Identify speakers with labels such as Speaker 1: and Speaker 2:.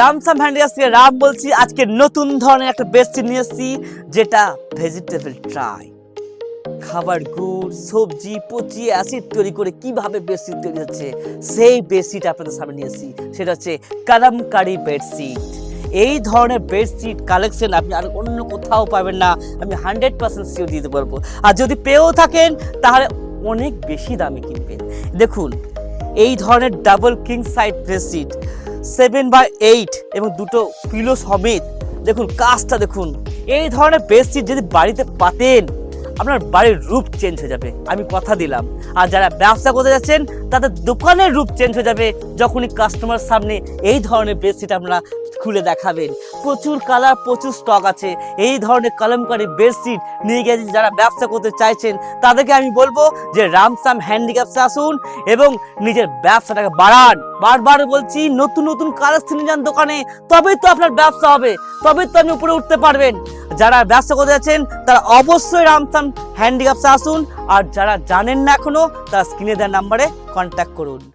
Speaker 1: রামসাম থেকে রাম বলছি, আজকে নতুন ধরনের একটা বেডশিট নিয়ে এসেছি, যেটা ভেজিটেবল ট্রাই খাবার, গুড়, সবজি পচিয়ে অ্যাসিড তৈরি করে কীভাবে বেডশিট তৈরি হচ্ছে, সেই বেডশিট আপনাদের সামনে নিয়ে এসেছি। সেটা হচ্ছে কালামকারি বেডশিট এই ধরনের বেডশিট কালেকশন আপনি আর অন্য কোথাও পাবেন না, আমি হান্ড্রেড পার্সেন্ট সিও দিতে পারব আর যদি পেয়েও থাকেন, তাহলে অনেক বেশি দামে কিনবেন। দেখুন, এই ধরনের double king size bedsheet seven by eight এবং দুটো পিলো সমেত। দেখুন, কাজটা দেখুন। এই ধরনের বেডশিট যদি বাড়িতে পাতেন, আপনার বাড়ির রূপ চেঞ্জ হয়ে যাবে। আমি কথা দিলাম। আর যারা ব্যবসা করতে যাচ্ছেন, তাদের দোকানের রূপ চেঞ্জ হয়ে যাবে। যখনই কাস্টমার সামনে এই ধরনের বেডশিট আপনারা খুলে দেখাবেন। প্রচুর কালার, প্রচুর স্টক আছে। এই ধরনের কলমকারী বেডশিট নিয়ে গিয়ে যারা ব্যবসা করতে চাইছেন, তাদেরকে আমি বলব যে রামসাম হ্যান্ডিক্রাফটসে আসুন এবং নিজের ব্যবসাটাকে বাড়ান। বারবার বলছি, নতুন নতুন কালার কালেকশন যান দোকানে, তবেই তো আপনার ব্যবসা হবে। তবেই তো আপনি উপরে উঠতে পারবেন। যারা ব্যবসা করতে যাচ্ছেন, তারা অবশ্যই রামসাম হ্যান্ডিক্রাফটসে আসুন। আর যারা জানেন না এখনও, তারা স্ক্রিনে দেওয়ার নাম্বারে কন্ট্যাক্ট করুন।